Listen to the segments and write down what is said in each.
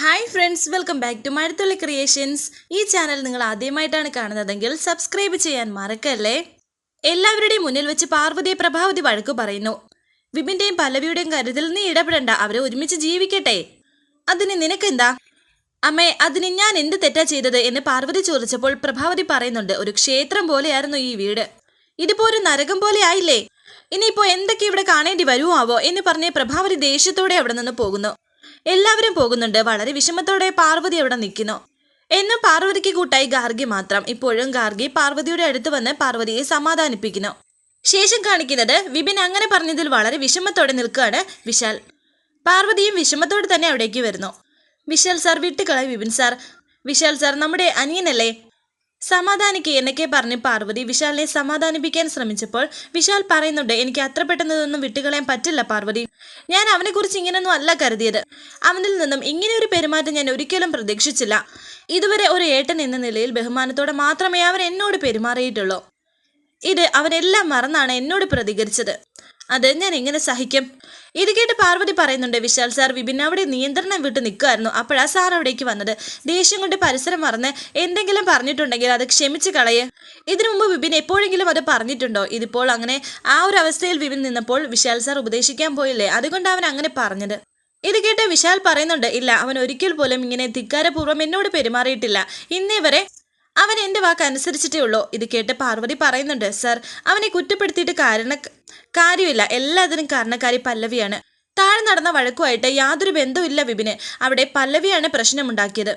Hi friends welcome back to Mazhathulli creations ഈ channel നിങ്ങൾ ആദ്യമായിട്ടാണ് കാണുന്നതെങ്കിൽ സബ്സ്ക്രൈബ് ചെയ്യാൻ മറക്കല്ലേ? എല്ലാവരുടെയും മുന്നിൽ വെച്ച് പാർവതിയെ പ്രഭാവതി വഴക്കു പറയുന്നു. വിപിന്റെയും പല്ലവിയുടെയും കാര്യത്തിൽ നീ ഇടപെടണ്ട അവരെ ഒരുമിച്ച് ജീവിക്കട്ടെ. അതിന് നിനക്കെന്താ? അമ്മേ അതിന് ഞാൻ എന്ത് തെറ്റാ ചെയ്തത് എന്ന് പാർവതി ചോദിച്ചപ്പോൾ പ്രഭാവതി പറയുന്നുണ്ട് ഒരു ക്ഷേത്രം പോലെയായിരുന്നു ഈ വീട്. ഇതിപ്പോ ഒരു നരകം പോലെ ആയില്ലേ? ഇനിയിപ്പോ എന്തൊക്കെ ഇവിടെ കാണേണ്ടി വരുമോ ആവോ എന്ന് പറഞ്ഞ് പ്രഭാവതി ദേഷ്യത്തോടെ അവിടെ നിന്ന് പോകുന്നു. എല്ലാവരും പോകുന്നുണ്ട്. വളരെ വിഷമത്തോടെ പാർവതി അവിടെ നിൽക്കുന്നു. എന്നും പാർവതിക്ക് കൂട്ടായി ഗാർഗി മാത്രം. ഇപ്പോഴും ഗാർഗി പാർവതിയുടെ അടുത്ത് വന്ന് പാർവതിയെ സമാധാനിപ്പിക്കുന്നു. ശേഷം കാണിക്കുന്നത് വിപിൻ അങ്ങനെ പറഞ്ഞതിൽ വളരെ വിഷമത്തോടെ നിൽക്കുകയാണ് വിശാൽ. പാർവതിയും വിഷമത്തോടെ തന്നെ അവിടേക്ക് വരുന്നു. വിശാൽ സാർ വിട്ടുകളായി വിപിൻ സാർ. വിശാൽ സാർ നമ്മുടെ അനിയനല്ലേ? സമാധാനിക്ക് എന്നൊക്കെ പറഞ്ഞ് പാർവതി വിശാലിനെ സമാധാനിപ്പിക്കാൻ ശ്രമിച്ചപ്പോൾ വിശാൽ പറയുന്നുണ്ട് എനിക്ക് അത്ര പെട്ടെന്നതൊന്നും വിട്ടുകളയാൻ പറ്റില്ല പാർവതി. ഞാൻ അവനെക്കുറിച്ച് ഇങ്ങനെയൊന്നും അല്ല കരുതിയത്. അവനിൽ നിന്നും ഇങ്ങനെ ഒരു പെരുമാറ്റം ഞാൻ ഒരിക്കലും പ്രതീക്ഷിച്ചില്ല. ഇതുവരെ ഒരു ഏട്ടൻ എന്ന നിലയിൽ ബഹുമാനത്തോടെ മാത്രമേ അവൻ എന്നോട് പെരുമാറിയിട്ടുള്ളൂ. ഇത് അവനെല്ലാം മറന്നാണ് എന്നോട് പ്രതികരിച്ചത്. അത് ഞാൻ എങ്ങനെ സഹിക്കും? ഇത് കേട്ട് പാർവതി പറയുന്നുണ്ട് വിശാൽ സാർ വിപിൻ അവിടെ നിയന്ത്രണം വിട്ട് നിൽക്കുമായിരുന്നു അപ്പോഴാ സാർ അവിടേക്ക് വന്നത്. ദേഷ്യം കൊണ്ട് പരിസരം മറന്ന് എന്തെങ്കിലും പറഞ്ഞിട്ടുണ്ടെങ്കിൽ അത് ക്ഷമിച്ച് കളയേ. ഇതിനു മുമ്പ് വിപിൻ എപ്പോഴെങ്കിലും അത് പറഞ്ഞിട്ടുണ്ടോ? ഇതിപ്പോൾ അങ്ങനെ ആ ഒരു അവസ്ഥയിൽ വിപിൻ നിന്നപ്പോൾ വിശാൽ സാർ ഉപദേശിക്കാൻ പോയില്ലേ? അതുകൊണ്ട് അവൻ അങ്ങനെ പറഞ്ഞത്. ഇത് കേട്ട് വിശാൽ പറയുന്നുണ്ട് ഇല്ല അവൻ ഒരിക്കൽ പോലും ഇങ്ങനെ ധിക്കാരപൂർവം എന്നോട് പെരുമാറിയിട്ടില്ല. ഇന്നേ വരെ അവൻ എന്റെ വാക്ക് അനുസരിച്ചിട്ടേ ഉള്ളൂ. ഇത് കേട്ട് പാർവതി പറയുന്നുണ്ട് സർ അവനെ കുറ്റപ്പെടുത്തിയിട്ട് കാരണ കാര്യമില്ല. എല്ലാത്തിനും കാരണക്കാരി പല്ലവിയാണ്. താഴെ നടന്ന വഴക്കുമായിട്ട് യാതൊരു ബന്ധവുമില്ല വിപിന്. അവിടെ പല്ലവിയാണ് പ്രശ്നമുണ്ടാക്കിയത്.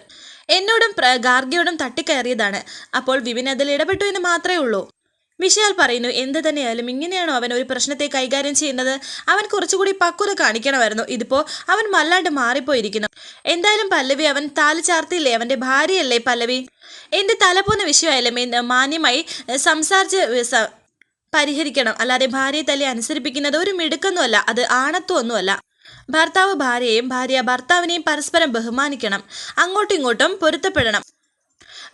എന്നോടും ഗാർഗിയോടും തട്ടിക്കയറിയതാണ്. അപ്പോൾ വിപിൻ അതിൽ ഇടപെട്ടു എന്ന് മാത്രമേ ഉള്ളൂ. വിശാൽ പറയുന്നു എന്ത് തന്നെയായാലും ഇങ്ങനെയാണോ അവൻ ഒരു പ്രശ്നത്തെ കൈകാര്യം ചെയ്യുന്നത്? അവൻ കുറച്ചുകൂടി പക്വത കാണിക്കണമായിരുന്നു. ഇതിപ്പോ അവൻ മല്ലാണ്ട് മാറിപ്പോയിരിക്കുന്നു. എന്തായാലും പല്ലവി അവൻ താൽ ചാർത്തിയില്ലേ? അവന്റെ ഭാര്യയല്ലേ പല്ലവി? എന്റെ തലപോന്ന വിഷയമായാലും മാന്യമായി സംസാരിച്ച് പരിഹരിക്കണം. അല്ലാതെ ഭാര്യയെ തല്ലി അനുസരിപ്പിക്കുന്നത് ഒരു മിടുക്കൊന്നുമല്ല അത് ആണത്വമൊന്നുമല്ല. ഭർത്താവ് ഭാര്യയെയും ഭാര്യ ഭർത്താവിനെയും പരസ്പരം ബഹുമാനിക്കണം. അങ്ങോട്ടും ഇങ്ങോട്ടും പൊരുത്തപ്പെടണം.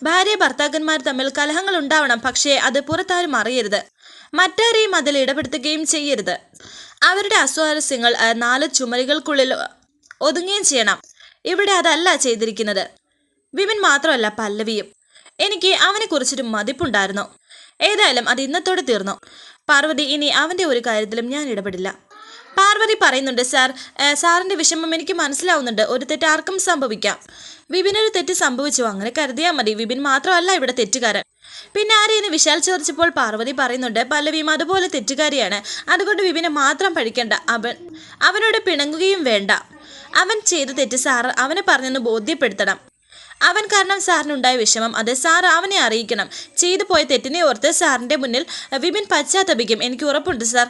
ഭാര്യ ഭർത്താക്കന്മാർ തമ്മിൽ കലഹങ്ങൾ ഉണ്ടാവണം പക്ഷേ അത് പുറത്താരും അറിയരുത്. മറ്റാരെയും അതിൽ ഇടപെടുത്തുകയും ചെയ്യരുത്. അവരുടെ അസ്വാരസ്യങ്ങൾ നാല് ചുമലുകൾക്കുള്ളിൽ ഒതുങ്ങുകയും ചെയ്യണം. ഇവിടെ അതല്ല ചെയ്തിരിക്കുന്നത്. വിമൻ മാത്രമല്ല പല്ലവിയും. എനിക്ക് അവനെക്കുറിച്ചൊരു മതിപ്പുണ്ടായിരുന്നു. ഏതായാലും അത് ഇന്നത്തോടെ തീർന്നു. പാർവതി ഇനി അവന്റെ ഒരു കാര്യത്തിലും ഞാൻ ഇടപെടില്ല. പാർവതി പറയുന്നുണ്ട് സാർ സാറിന്റെ വിഷമം എനിക്ക് മനസ്സിലാവുന്നുണ്ട്. ഒരു തെറ്റ് ആർക്കും സംഭവിക്കാം. വിപിനൊരു തെറ്റ് സംഭവിച്ചു. അങ്ങനെ കരുതിയാൽ മതി. വിപിൻ മാത്രമല്ല ഇവിടെ തെറ്റുകാരൻ. പിന്നെ ആരെയെന്ന് വിശാൽ ചോദിച്ചപ്പോൾ പാർവതി പറയുന്നുണ്ട് പല്ലവിയും അതുപോലെ തെറ്റുകാരിയാണ്. അതുകൊണ്ട് വിപിനെ മാത്രം പഴിക്കണ്ട അവൻ അവനോട് പിണങ്ങുകയും വേണ്ട. അവൻ ചെയ്ത തെറ്റ് സാർ അവനെ പറഞ്ഞെന്ന് ബോധ്യപ്പെടുത്തണം. അവൻ കാരണം സാറിനുണ്ടായ വിഷമം അത് സാർ അവനെ അറിയിക്കണം. ചെയ്തു പോയ തെറ്റിനെ ഓർത്ത് സാറിന്റെ മുന്നിൽ വിപിൻ പശ്ചാത്തപിക്കും. എനിക്ക് ഉറപ്പുണ്ട് സാർ.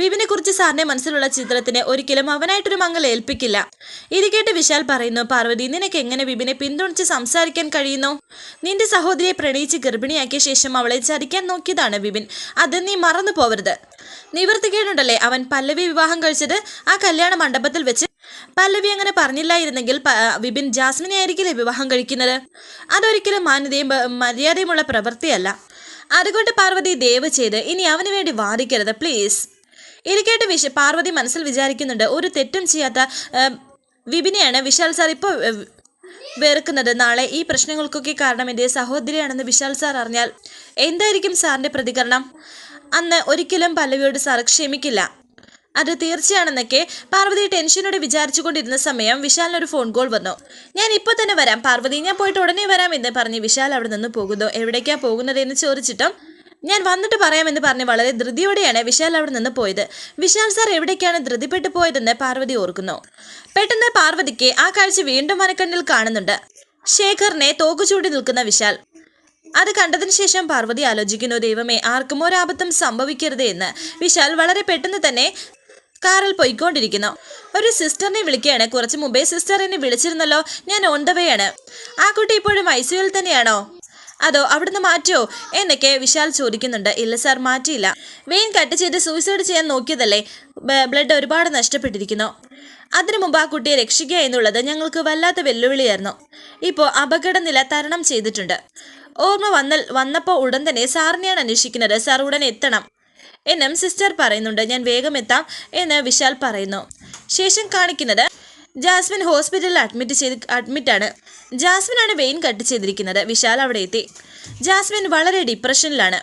വിപിനെ കുറിച്ച് സാറിന്റെ മനസ്സിലുള്ള ചിത്രത്തിന് ഒരിക്കലും അവനായിട്ടൊരു മങ്ങൽ ഏൽപ്പിക്കില്ല. ഇത് കേട്ട് വിശാൽ പറയുന്നു പാർവതി നിനക്ക് എങ്ങനെ വിപിനെ പിന്തുണച്ച് സംസാരിക്കാൻ കഴിയുന്നു? നിന്റെ സഹോദരിയെ പ്രണയിച്ച് ഗർഭിണിയാക്കിയ ശേഷം അവളെ ചതിക്കാൻ നോക്കിയതാണ് വിപിൻ. അത് നീ മറന്നു പോവരുത് നിവർത്തിക്കേടുണ്ടല്ലേ അവൻ പല്ലവി വിവാഹം കഴിച്ചത്? ആ കല്യാണ മണ്ഡപത്തിൽ വെച്ച് പല്ലവി അങ്ങനെ പറഞ്ഞില്ലായിരുന്നെങ്കിൽ വിപിൻ ജാസ്മിനെ ആയിരിക്കില്ലേ വിവാഹം കഴിക്കുന്നത്? അതൊരിക്കലും മാന്യതയും മര്യാദയുമുള്ള പ്രവൃത്തിയല്ല. അതുകൊണ്ട് പാർവതി ദയവ് ചെയ്ത് ഇനി അവന് വേണ്ടി വാദിക്കരുത് പ്ലീസ് ഇരിക്കേട്ട് വിശ പാർവതി മനസ്സിൽ വിചാരിക്കുന്നുണ്ട് ഒരു തെറ്റും ചെയ്യാത്ത വിപിനെയാണ് വിശാൽ സാർ ഇപ്പോൾ വെറുക്കുന്നത്. നാളെ ഈ പ്രശ്നങ്ങൾക്കൊക്കെ കാരണം എന്റെ സഹോദരിയാണെന്ന് വിശാൽ സാർ അറിഞ്ഞാൽ എന്തായിരിക്കും സാറിന്റെ പ്രതികരണം? അന്ന് ഒരിക്കലും പല്ലവിയോട് സാർ ക്ഷമിക്കില്ല. അത് തീർച്ചയാണെന്നൊക്കെ പാർവതി ടെൻഷനോടെ വിചാരിച്ചുകൊണ്ടിരുന്ന സമയം വിശാലിനൊരു ഫോൺ കോൾ വന്നു. ഞാൻ ഇപ്പോൾ തന്നെ വരാം പാർവതി. ഞാൻ പോയിട്ട് ഉടനെ വരാം എന്ന് പറഞ്ഞ് വിശാൽ അവിടെ നിന്ന് പോകുന്നു. എവിടേക്കാ പോകുന്നത് എന്ന് ചോദിച്ചിട്ടും ഞാൻ വന്നിട്ട് പറയാമെന്ന് പറഞ്ഞ് വളരെ ധൃതിയോടെയാണ് വിശാൽ അവിടെ നിന്ന് പോയത്. വിശാൽ സാർ എവിടേക്കാണ് ധൃതിപ്പെട്ടു പോയതെന്ന് പാർവതി ഓർക്കുന്നു. പെട്ടെന്ന് പാർവതിക്ക് ആ കാഴ്ച വീണ്ടും മനക്കണ്ണിൽ കാണുന്നുണ്ട്. ശേഖറിനെ തോക്കുചൂടി നിൽക്കുന്ന വിശാൽ. അത് കണ്ടതിന് ശേഷം പാർവതി ആലോചിക്കുന്നു. ദൈവമേ ആർക്കും ഒരാപത്തും സംഭവിക്കരുത് എന്ന്. വിശാൽ വളരെ പെട്ടെന്ന് തന്നെ കാറിൽ പോയിക്കൊണ്ടിരിക്കുന്നു. ഒരു സിസ്റ്ററിനെ വിളിക്കുകയാണ്. കുറച്ച് മുമ്പേ സിസ്റ്റർ എന്നെ വിളിച്ചിരുന്നല്ലോ. ഞാൻ ഓൺ വേ ആണ്. ആ കുട്ടി ഇപ്പോഴും ഐ സിയുയിൽ തന്നെയാണോ? അതോ അവിടുന്ന് മാറ്റിയോ എന്നൊക്കെ വിശാൽ ചോദിക്കുന്നുണ്ട്. ഇല്ല സാർ മാറ്റിയില്ല. വെയിൻ കട്ട് ചെയ്ത് സൂയിസൈഡ് ചെയ്യാൻ നോക്കിയതല്ലേ? ബ്ലഡ് ഒരുപാട് നഷ്ടപ്പെട്ടിരിക്കുന്നു. അതിനു മുമ്പ് ആ കുട്ടിയെ രക്ഷിക്കുക എന്നുള്ളത് ഞങ്ങൾക്ക് വല്ലാത്ത വെല്ലുവിളിയായിരുന്നു. ഇപ്പോൾ അപകടനില തരണം ചെയ്തിട്ടുണ്ട്. ഓർമ്മ വന്നൽ വന്നപ്പോൾ ഉടൻ തന്നെ സാറിനെയാണ് അന്വേഷിക്കുന്നത്. സാർ ഉടൻ എത്തണം. എന്നും സിസ്റ്റർ പറയുന്നുണ്ട്. ഞാൻ വേഗം എത്താം എന്ന് വിശാൽ പറയുന്നു. ശേഷം കാണിക്കുന്നത് ജാസ്മിൻ ഹോസ്പിറ്റലിൽ അഡ്മിറ്റ് ചെയ്ത് അഡ്മിറ്റാണ് ജാസ്മിനാണ് വെയിൻ കട്ട് ചെയ്തിരിക്കുന്നത്. വിശാൽ അവിടെ എത്തി. ജാസ്മിൻ വളരെ ഡിപ്രഷനിലാണ്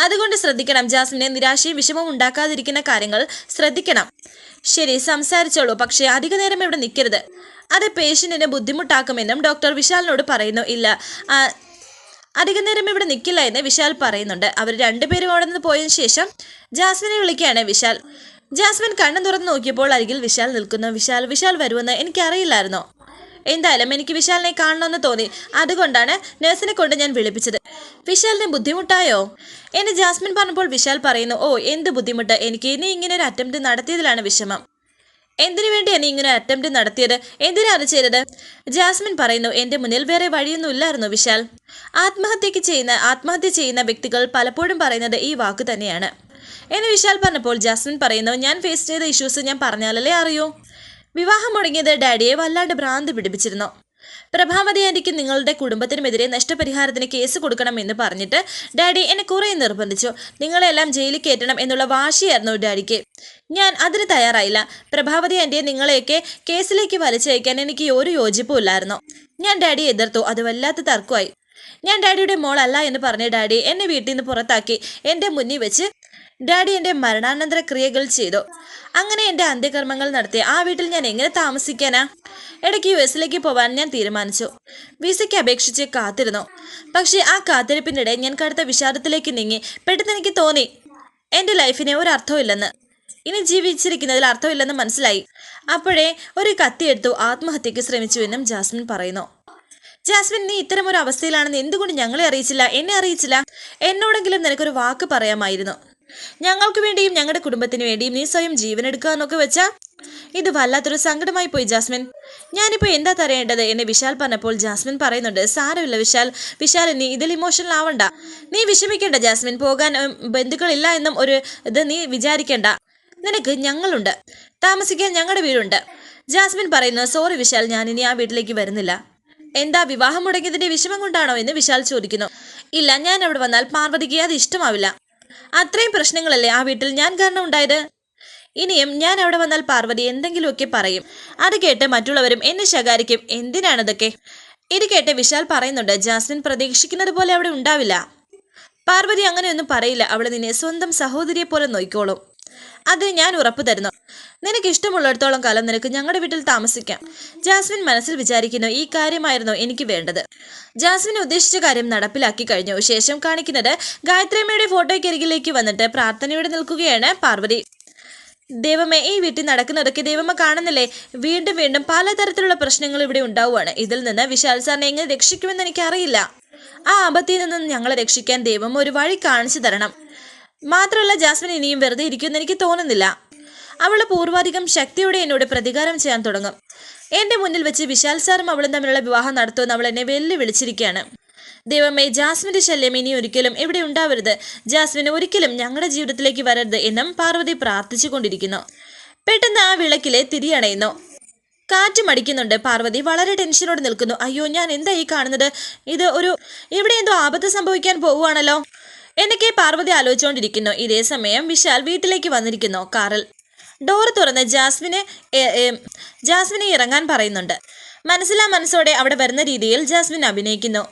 അതുകൊണ്ട് ശ്രദ്ധിക്കണം. ജാസ്മിനെ നിരാശയും വിഷമവും ഉണ്ടാക്കാതിരിക്കുന്ന കാര്യങ്ങൾ ശ്രദ്ധിക്കണം. ശരി സംസാരിച്ചോളൂ. പക്ഷേ അധിക നേരം ഇവിടെ നിൽക്കരുത്. അത് പേഷ്യന്റിനെ ബുദ്ധിമുട്ടാക്കുമെന്നും ഡോക്ടർ വിശാലിനോട് പറയുന്നു. ഇല്ല. അധിക നേരം ഇവിടെ നിൽക്കില്ല എന്ന് വിശാൽ പറയുന്നുണ്ട്. അവർ രണ്ടുപേരും അവിടെ നിന്ന് പോയതിനു ശേഷം ജാസ്മിനെ വിളിക്കുകയാണ് വിശാൽ. ജാസ്മിൻ കണ്ണു തുറന്ന് നോക്കിയപ്പോൾ അരികിൽ വിശാൽ നിൽക്കുന്നു. വിശാൽ വിശാൽ വരുമെന്ന് എനിക്കറിയില്ലായിരുന്നോ. എന്തായാലും എനിക്ക് വിശാലിനെ കാണണമെന്ന് തോന്നി. അതുകൊണ്ടാണ് നഴ്സിനെ കൊണ്ട് ഞാൻ വിളിപ്പിച്ചത്. വിശാലിന് ബുദ്ധിമുട്ടായോ? എന്നെ ജാസ്മിൻ പറഞ്ഞപ്പോൾ വിശാൽ പറയുന്നു ഓ എന്ത് ബുദ്ധിമുട്ട്? എനിക്ക് ഇനി ഇങ്ങനെ ഒരു അറ്റംപ്റ്റ് നടത്തിയതിലാണ് വിഷമം. എന്തിനു വേണ്ടിയാണ് ഇങ്ങനെ ഒരു അറ്റംപ്റ്റ് നടത്തിയത്? എന്തിനാണ് ചെയ്തത്? ജാസ്മിൻ പറയുന്നു എന്റെ മുന്നിൽ വേറെ വഴിയൊന്നുമില്ലായിരുന്നു വിശാൽ. ആത്മഹത്യക്ക് ചെയ്യുന്ന ആത്മഹത്യ ചെയ്യുന്ന വ്യക്തികൾ പലപ്പോഴും പറയുന്നത് ഈ വാക്ക് തന്നെയാണ്. എന്ന് വിശാൽ പറഞ്ഞപ്പോൾ ജാസ്മിൻ പറയുന്നു ഞാൻ ഫേസ് ചെയ്ത ഇഷ്യൂസ് ഞാൻ പറഞ്ഞാലല്ലേ അറിയൂ? വിവാഹം മുടങ്ങിയത് ഡാഡിയെ വല്ലാണ്ട് ഭ്രാന്ത് പിടിപ്പിച്ചിരുന്നു. പ്രഭാവതി ആന്റിക്ക് നിങ്ങളുടെ കുടുംബത്തിനുമെതിരെ നഷ്ടപരിഹാരത്തിന് കേസ് കൊടുക്കണമെന്ന് പറഞ്ഞിട്ട് ഡാഡി എന്നെ കുറേ നിർബന്ധിച്ചു. നിങ്ങളെല്ലാം ജയിലിൽ കയറ്റണം എന്നുള്ള വാശിയായിരുന്നു ഡാഡിക്ക്. ഞാൻ അതിന് തയ്യാറായില്ല. പ്രഭാവതി ആന്റിയെ നിങ്ങളെയൊക്കെ കേസിലേക്ക് വലിച്ചയക്കാൻ എനിക്ക് ഒരു യോജിപ്പും ഇല്ലായിരുന്നു. ഞാൻ ഡാഡി എതിർത്തു. അത് വല്ലാത്ത തർക്കമായി. ഞാൻ ഡാഡിയുടെ മോളല്ല എന്ന് പറഞ്ഞ ഡാഡി എന്നെ വീട്ടിൽ നിന്ന് പുറത്താക്കി എന്റെ മുന്നിൽ വെച്ച് ഡാഡി എന്റെ മരണാനന്തര ക്രിയകൾ ചെയ്തു. അങ്ങനെ എന്റെ അന്ത്യകർമ്മങ്ങൾ നടത്തി. ആ വീട്ടിൽ ഞാൻ എങ്ങനെ താമസിക്കാനാ? ഇടയ്ക്ക് യു എസിലേക്ക് പോവാൻ ഞാൻ തീരുമാനിച്ചു. വിസയ്ക്ക് അപേക്ഷിച്ച് കാത്തിരുന്നു. പക്ഷേ ആ കാത്തിരിപ്പിനിടെ ഞാൻ കടുത്ത വിഷാദത്തിലേക്ക് നീങ്ങി. പെട്ടെന്ന് എനിക്ക് തോന്നി എന്റെ ലൈഫിന് ഒരു അർത്ഥമില്ലെന്ന് ഇനി ജീവിച്ചിരിക്കുന്നതിൽ അർത്ഥമില്ലെന്ന് മനസ്സിലായി അപ്പോഴേ ഒരു കത്തിയെടുത്തു ആത്മഹത്യക്ക് ശ്രമിച്ചുവെന്നും ജാസ്മിൻ പറയുന്നു. ജാസ്മിൻ നീ ഇത്തരം ഒരു അവസ്ഥയിലാണെന്ന് എന്തുകൊണ്ട് ഞങ്ങളെ അറിയിച്ചില്ല? എന്നെ അറിയിച്ചില്ല? എന്നോടെങ്കിലും നിനക്കൊരു വാക്ക് പറയാമായിരുന്നു. ഞങ്ങൾക്ക് വേണ്ടിയും ഞങ്ങളുടെ കുടുംബത്തിന് വേണ്ടിയും നീ സ്വയം ജീവനെടുക്കുക എന്നൊക്കെ വെച്ചാ? ഇത് വല്ലാത്തൊരു സങ്കടമായി പോയി ജാസ്മിൻ. ഞാനിപ്പോൾ എന്താ തരേണ്ടത്? എന്നെ വിശാൽ പറഞ്ഞപ്പോൾ ജാസ്മിൻ പറയുന്നുണ്ട് സാരമില്ല വിശാൽ വിശാൽ നീ ഇതിൽ ഇമോഷണൽ ആവണ്ട. നീ വിഷമിക്കേണ്ട ജാസ്മിൻ പോകാൻ ബന്ധുക്കളില്ല എന്നും ഒരു ഇത് നീ വിചാരിക്കേണ്ട. നിനക്ക് ഞങ്ങളുണ്ട് താമസിക്കാൻ ഞങ്ങളുടെ വീടുണ്ട്. ജാസ്മിൻ പറയുന്നു സോറി വിശാൽ ഞാൻ ഇനി ആ വീട്ടിലേക്ക് വരുന്നില്ല. എന്താ വിവാഹം മുടങ്ങിയതിന്റെ വിഷമം കൊണ്ടാണോ? എന്ന് വിശാൽ ചോദിക്കുന്നു. ഇല്ല ഞാൻ അവിടെ വന്നാൽ പാർവതിക്ക് അത് ഇഷ്ടമാവില്ല. അത്രയും പ്രശ്നങ്ങളല്ലേ ആ വീട്ടിൽ ഞാൻ കാരണം ഉണ്ടായത്? ഇനിയും ഞാൻ അവിടെ വന്നാൽ പാർവതി എന്തെങ്കിലുമൊക്കെ പറയും. അത് കേട്ട് മറ്റുള്ളവരും എന്നെ ശകാരിക്കും. എന്തിനാണിതൊക്കെ? ഇത് കേട്ട് വിശാൽ പറയുന്നുണ്ട് ജാസ്മിൻ പ്രതീക്ഷിക്കുന്നത് പോലെ അവിടെ ഉണ്ടാവില്ല. പാർവതി അങ്ങനെയൊന്നും പറയില്ല. അവൾ നിന്നെ സ്വന്തം സഹോദരിയെ പോലെ നോയിക്കോളും അതിന് ഞാൻ ഉറപ്പു തരുന്നു. നിനക്ക് ഇഷ്ടമുള്ളിടത്തോളം കാലം നിനക്ക് ഞങ്ങളുടെ വീട്ടിൽ താമസിക്കാം. ജാസ്മിൻ മനസ്സിൽ വിചാരിക്കുന്നു ഈ കാര്യമായിരുന്നു എനിക്ക് വേണ്ടത്. ജാസ്മിൻ ഉദ്ദേശിച്ച കാര്യം നടപ്പിലാക്കി കഴിഞ്ഞു. ശേഷം കാണിക്കുന്നത് ഗായത്രിയമ്മയുടെ ഫോട്ടോയ്ക്കരികിലേക്ക് വന്നിട്ട് പ്രാർത്ഥനയോടെ നിൽക്കുകയാണ് പാർവതി. ദൈവമേ ഈ വീട്ടിൽ നടക്കുന്നതൊക്കെ ദൈവമ്മ കാണുന്നില്ലേ? വീണ്ടും വീണ്ടും പലതരത്തിലുള്ള പ്രശ്നങ്ങൾ ഇവിടെ ഉണ്ടാവുകയാണ് ഇതിൽ നിന്ന് വിശാൽ സാറിനെ എങ്ങനെ രക്ഷിക്കുമെന്ന് എനിക്കറിയില്ല. ആ ആപത്തിൽ നിന്ന് ഞങ്ങളെ രക്ഷിക്കാൻ ദൈവം ഒരു വഴി കാണിച്ചു തരണം. മാത്രമല്ല ജാസ്മിൻ ഇനിയും വെറുതെ ഇരിക്കുമെന്ന് എനിക്ക് തോന്നുന്നില്ല. അവൾ പൂർവാധികം ശക്തിയോടെ എന്നോട് പ്രതികാരം ചെയ്യാൻ തുടങ്ങും. എന്റെ മുന്നിൽ വെച്ച് വിശാൽ സാറും അവളും തമ്മിലുള്ള വിവാഹം നടത്തുമെന്ന് അവൾ എന്നെ വെല്ലുവിളിച്ചിരിക്കുകയാണ്. ദൈവമേ ജാസ്മിന്റെ ശല്യം ഇനി ഒരിക്കലും ഇവിടെ ഉണ്ടാവരുത്? ജാസ്മിന് ഒരിക്കലും ഞങ്ങളുടെ ജീവിതത്തിലേക്ക് വരരുത് എന്നും പാർവതി പ്രാർത്ഥിച്ചു കൊണ്ടിരിക്കുന്നു പെട്ടെന്ന് ആ വിളക്കിലെ തിരിയണയുന്നു കാറ്റ് മടിക്കുന്നുണ്ട് പാർവതി വളരെ ടെൻഷനോട് നിൽക്കുന്നു. അയ്യോ ഞാൻ എന്താ ഈ കാണുന്നത്? ഇത് ഒരു ഇവിടെ എന്തോ ആപത്ത് സംഭവിക്കാൻ പോവുകയാണല്ലോ എന്നൊക്കെ പാർവതി ആലോചിച്ചുകൊണ്ടിരിക്കുന്നു. ഇതേ സമയം വിശാൽ വീട്ടിലേക്ക് വന്നിരിക്കുന്നു. കാറിൽ ഡോർ തുറന്ന് ജാസ്മിനെ ജാസ്മിനെ ഇറങ്ങാൻ പറയുന്നുണ്ട്. മനസ്സിലാ മനസ്സോടെ അവിടെ വരുന്ന രീതിയിൽ ജാസ്മിൻ അഭിനയിക്കുന്നു.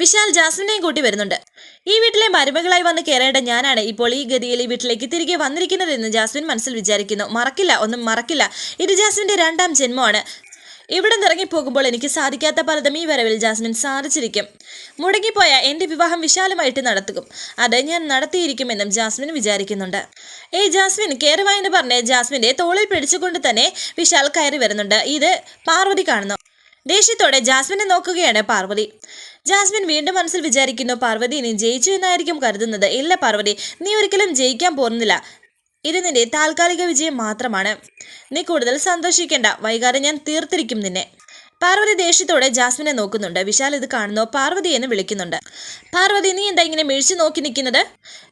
വിശാൽ ജാസ്മിനെയും കൂട്ടി വരുന്നുണ്ട്. ഈ വീട്ടിലെ മരുമകളായി വന്ന് കയറേണ്ട ഞാനാണ് ഇപ്പോൾ ഈ ഗതിയിൽ ഈ വീട്ടിലേക്ക് തിരികെ വന്നിരിക്കുന്നതെന്ന് ജാസ്മിൻ മനസ്സിൽ വിചാരിക്കുന്നു. മറക്കില്ല ഒന്നും മറക്കില്ല. ഇത് ജാസ്മിന്റെ രണ്ടാം ജന്മമാണ്. ഇവിടെ നിന്ന് ഇറങ്ങിപ്പോകുമ്പോൾ എനിക്ക് സാധിക്കാത്ത പലതും ഈ വരവിൽ ജാസ്മിൻ സാധിച്ചിരിക്കും. മുടങ്ങിപ്പോയ എന്റെ വിവാഹം വിശാലമായിട്ട് നടത്തും. അത് ഞാൻ നടത്തിയിരിക്കുമെന്നും ജാസ്മിൻ വിചാരിക്കുന്നുണ്ട്. ഏ ജാസ്മിൻ കയറുവാ എന്ന് പറഞ്ഞ് ജാസ്മിന്റെ തോളിൽ പിടിച്ചുകൊണ്ട് തന്നെ വിശാൽ കയറി വരുന്നുണ്ട്. ഇത് പാർവതി കാണുന്നു. ദേഷ്യത്തോടെ ജാസ്മിനെ നോക്കുകയാണ് പാർവതി. ജാസ്മിൻ വീണ്ടും മനസ്സിൽ വിചാരിക്കുന്നു പാർവതി നീ ജയിച്ചു എന്നായിരിക്കും കരുതുന്നത്. ഇല്ല പാർവതി നീ ഒരിക്കലും ജയിക്കാൻ പോകുന്നില്ല ഇത് നിന്റെ താൽക്കാലിക വിജയം മാത്രമാണ്. നീ കൂടുതൽ സന്തോഷിക്കേണ്ട. വൈകാതെ ഞാൻ തീർത്തിരിക്കും നിന്നെ. പാർവതി ദേഷ്യത്തോടെ ജാസ്മിനെ നോക്കുന്നുണ്ട്. വിശാൽ ഇത് കാണുന്നു പാർവതി എന്ന് വിളിക്കുന്നുണ്ട്. പാർവതി നീ എന്താ ഇങ്ങനെ മിഴിച്ചു നോക്കി നിൽക്കുന്നത്?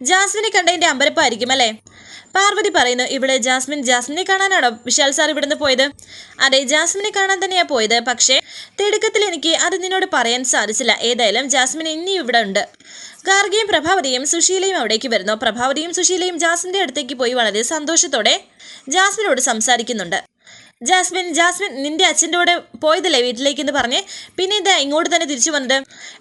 ജാസ്മിനെ കണ്ടതിന്റെ അമ്പരപ്പായിരിക്കും അല്ലേ? പാർവതി പറയുന്നു ഇവിടെ ജാസ്മിൻ ജാസ്മിനെ കാണാനാണോ വിശാൽ സാർ ഇവിടുന്ന് പോയത്? അതെ ജാസ്മിനെ കാണാൻ തന്നെയാ പോയത്. പക്ഷേ തിടുക്കത്തിൽ എനിക്ക് അത് നിന്നോട് പറയാൻ സാധിച്ചില്ല. ഏതായാലും ജാസ്മിൻ ഇനി ഇവിടെ ഉണ്ട്. ഗാർഗയും പ്രഭാവതിയും സുശീലയും അവിടേക്ക് വരുന്നു. പ്രഭാവതിയും സുശീലയും ജാസ്മിന്റെ അടുത്തേക്ക് പോയി വളരെ സന്തോഷത്തോടെ ജാസ്മിനോട് സംസാരിക്കുന്നുണ്ട്. ജാസ്മിൻ ജാസ്മിൻ നിന്റെ അച്ഛന്റെ കൂടെ പോയതല്ലേ വീട്ടിലേക്ക് എന്ന് പറഞ്ഞ് പിന്നെ ഇതാ ഇങ്ങോട്ട് തന്നെ തിരിച്ചു വന്നത്.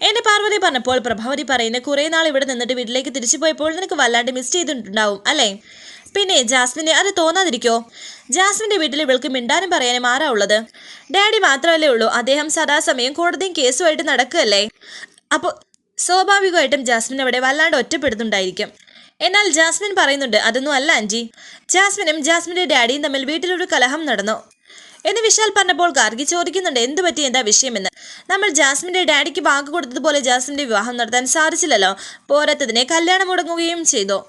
എന്നെ പാർവതി പറഞ്ഞപ്പോൾ പ്രഭാവതി പറയുന്നത് കുറേ നാൾ ഇവിടെ നിന്നിട്ട് വീട്ടിലേക്ക് തിരിച്ചു പോയപ്പോൾ നിനക്ക് വല്ലാണ്ട് മിസ് ചെയ്തിട്ടുണ്ടാവും അല്ലേ? പിന്നെ ജാസ്മിനെ അത് തോന്നാതിരിക്കോ? ജാസ്മിന്റെ വീട്ടിൽ ഇവൾക്ക് മിണ്ടാനും പറയാനും ആരാ ഉള്ളത്? ഡാഡി മാത്രമല്ലേ ഉള്ളൂ അദ്ദേഹം സദാസമയം കോടതിയും കേസുമായിട്ട് നടക്കുകയല്ലേ? അപ്പോൾ സ്വാഭാവികമായിട്ടും ജാസ്മിൻ അവിടെ വല്ലാണ്ട് ഒറ്റപ്പെടുന്നുണ്ടായിരിക്കും. എന്നാൽ ജാസ്മിൻ പറയുന്നുണ്ട് അതൊന്നും അല്ല അഞ്ചി. ജാസ്മിനും ജാസ്മിന്റെ ഡാഡിയും തമ്മിൽ വീട്ടിലൊരു കലഹം നടന്നു. എന്ന് വിശാൽ പറഞ്ഞപ്പോൾ ഗാർഗി ചോദിക്കുന്നുണ്ട് എന്ത് പറ്റി? എന്താ വിഷയമെന്ന്? നമ്മൾ ജാസ്മിന്റെ ഡാഡിക്ക് വാക്ക് കൊടുത്തതുപോലെ ജാസ്മിന്റെ വിവാഹം നടത്താൻ സാധിച്ചില്ലല്ലോ. പോരാത്തതിനെ കല്യാണം മുടങ്ങുകയും ചെയ്തു.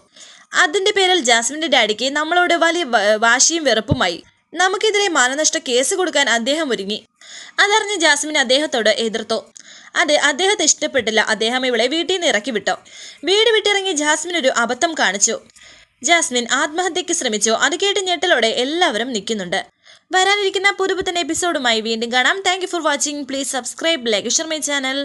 അതിന്റെ പേരിൽ ജാസ്മിന്റെ ഡാഡിക്ക് നമ്മളോട് വലിയ വാശിയും വെറുപ്പുമായി. നമുക്കെതിരെ മാനനഷ്ട കേസ് കൊടുക്കാൻ അദ്ദേഹം ഒരുങ്ങി. അതറിഞ്ഞ് ജാസ്മിൻ അദ്ദേഹത്തോട് എതിർത്തു. അത് അദ്ദേഹത്തെ ഇഷ്ടപ്പെട്ടില്ല. അദ്ദേഹം ഇവളെ വീട്ടിൽ നിന്ന് ഇറക്കി വിട്ടു. വീട് വിട്ടിറങ്ങി ജാസ്മിൻ ഒരു അബദ്ധം കാണിച്ചു. ജാസ്മിൻ ആത്മഹത്യക്ക് ശ്രമിച്ചു. അത് കേട്ട് ഞെട്ടലോടെ എല്ലാവരും നിൽക്കുന്നുണ്ട്. വരാനിരിക്കുന്ന പുതുപുത്തൻ എപ്പിസോഡുമായി വീണ്ടും കാണാം. Thank for watching please subscribe like share my channel